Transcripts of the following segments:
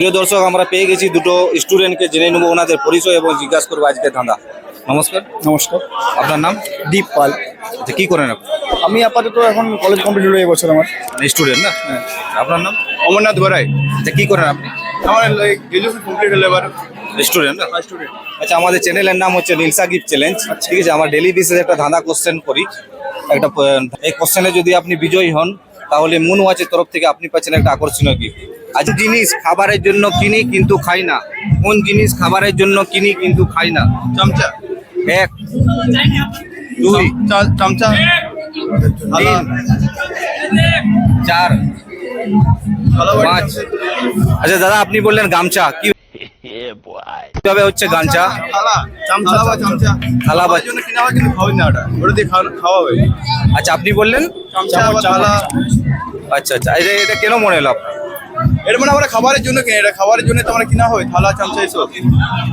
প্রিয় দর্শক আমরা পেয়ে গেছি দুটো স্টুডেন্টকে জেনে নেব ওনাদের পরিচয় এবং জিজ্ঞাসা করব আজকে ধাঁধা। নমস্কার। নমস্কার। আপনার নাম? দীপ পাল। আচ্ছা কি করেন আপনি? আমি আপাতত এখন কলেজ কমপ্লিট হলো এবছর আমার। স্টুডেন্ট না? আপনার নাম? অমরনাথ বরাই আচ্ছা কী করেন আপনি? আমার গ্রাজুয়েশন কমপ্লিট হলো এবার। স্টুডেন্ট না? আচ্ছা আমাদের চ্যানেলের নাম হচ্ছে নীলসা গিফট চ্যালেঞ্জ ঠিক আছে আমরা ডেলি বেসিস একটা ধাঁধা কোশ্চেন করি। একটা এই কোশ্চেনে যদি আপনি বিজয়ী হন তাহলে মুন ওয়াচের তরফ থেকে আপনি পাচ্ছেন একটা আকর্ষণীয় গিফট আজ জিনিস খাবারের জন্য কিনি কিন্তু খাই না। কোন জিনিস খাবারের জন্য কিনি কিন্তু খাই না। চামচা। এক দুই চামচা। তিন চার পাঁচ। আচ্ছা দাদা আপনি বললেন গামছা। কি কীভাবে হচ্ছে গামছা? থালা বা আচ্ছা আপনি বললেন? আচ্ছা আচ্ছা। এটা এটা কেন মনে হলো আপনার? এটা মানে আমরা খাবারের জন্য কিনে এটা খাবারের জন্য তো আমরা কিনা হয় থালা চামচা এসব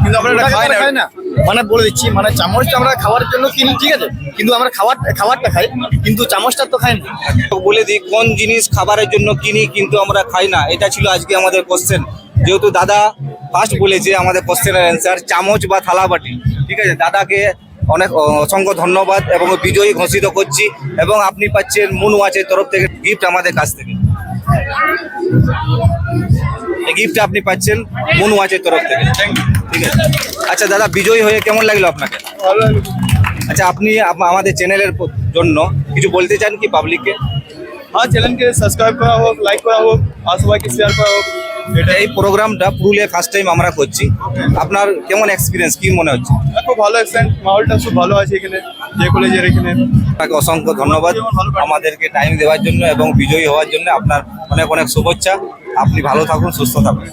কিন্তু আমরা এটা খাই না। খাই না। মানে বলে দিচ্ছি মানে চামচটা আমরা খাওয়ার জন্য কিনি ঠিক আছে? কিন্তু আমরা খাবার খাবারটা খাই কিন্তু চামচটা তো খাই না। বলে দিই কোন জিনিস খাবারের জন্য কিনি কিন্তু আমরা খাই না? এটা ছিল আজকে আমাদের কোশ্চেন যেহেতু দাদা ফার্স্ট বলেছে আমাদের কোশ্চেনের অ্যান্সার চামচ বা থালা বাটি। ঠিক আছে? দাদাকে অনেক অসংখ্য ধন্যবাদ এবং বিজয়ী ঘোষিত করছি এবং আপনি পাচ্ছেন মুন ওয়াচের তরফ থেকে গিফট আমাদের কাছ থেকে। এই গিফট আপনি পাচ্ছেন মুন ওয়াচের তরফ থেকে। ঠিক আছে। আচ্ছা দাদা বিজয়ী হয়ে কেমন লাগল আপনাকে? আচ্ছা আপনি আমাদের চ্যানেলের জন্য কিছু বলতে চান কি পাবলিককে হ্যাঁ চ্যানেলকে সাবস্ক্রাইব করা হোক লাইক করা হোক আর সবাইকে শেয়ার করা হোক। এটা এই প্রোগ্রামটা পুরুলিয়া ফার্স্ট টাইম আমরা করছি। আপনার কেমন এক্সপিরিয়েন্স কি মনে হচ্ছে? খুব ভালো এক্সপিরিয়েন্স মাহলটা খুব ভালো আছে এখানে যে কলেজের এখানে। আপনাকে অসংখ্য ধন্যবাদ। আমাদেরকে টাইম দেওয়ার জন্য এবং বিজয়ী হওয়ার জন্য আপনার অনেক অনেক শুভেচ্ছা। আপনি ভালো থাকুন সুস্থ থাকুন।